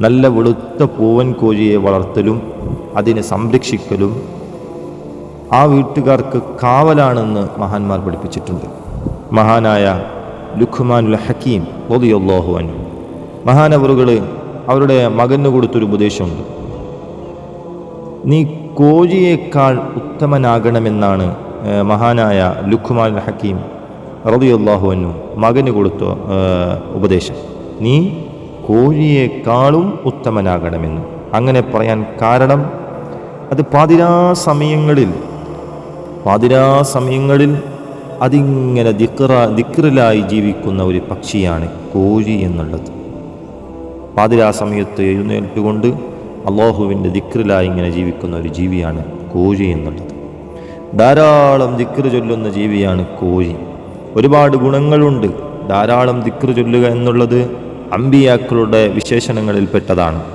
നല്ല വെളുത്ത പൂവൻ കോഴിയെ വളർത്തലും അതിനെ സംരക്ഷിക്കലും ആ വീട്ടുകാർക്ക് കാവലാണെന്ന് മഹാന്മാർ പഠിപ്പിച്ചിട്ടുണ്ട്. മഹാനായ ലുഖുമാനുൽ ഹക്കീം ഒതിയൊല്ലാഹു മഹാനവറുകൾ അവരുടെ മകന് കൊടുത്തൊരു ഉപദേശമുണ്ട്. നീ കോഴിയേക്കാൾ ഉത്തമനാകണമെന്നാണ് മഹാനായ ലുഖുമാൻ ഹക്കീം അൻഹു മകന് കൊടുത്ത ഉപദേശം. നീ കോഴിയേക്കാളും ഉത്തമനാകണമെന്ന്. അങ്ങനെ പറയാൻ കാരണം അത് പാതിരാ സമയങ്ങളിൽ പാതിരാ സമയങ്ങളിൽ അതിങ്ങനെ ദിക്റ ദിക്റിലായി ജീവിക്കുന്ന ഒരു പക്ഷിയാണ് കോഴി എന്നുള്ളത്. പാതിരാ സമയത്ത് എഴുന്നേൽപ്പുകൊണ്ട് അള്ളാഹുവിന്റെ ദിക്റിലായി ഇങ്ങനെ ജീവിക്കുന്ന ഒരു ജീവിയാണ് കോഴി എന്നുള്ളത്. ധാരാളം ദിക്റ് ചൊല്ലുന്ന ജീവിയാണ് കോഴി. ഒരുപാട് ഗുണങ്ങളുണ്ട്. ധാരാളം ദിക്റ് ചൊല്ലുക എന്നുള്ളത് അമ്പിയാക്കളുടെ വിശേഷണങ്ങളിൽപ്പെട്ടതാണ്.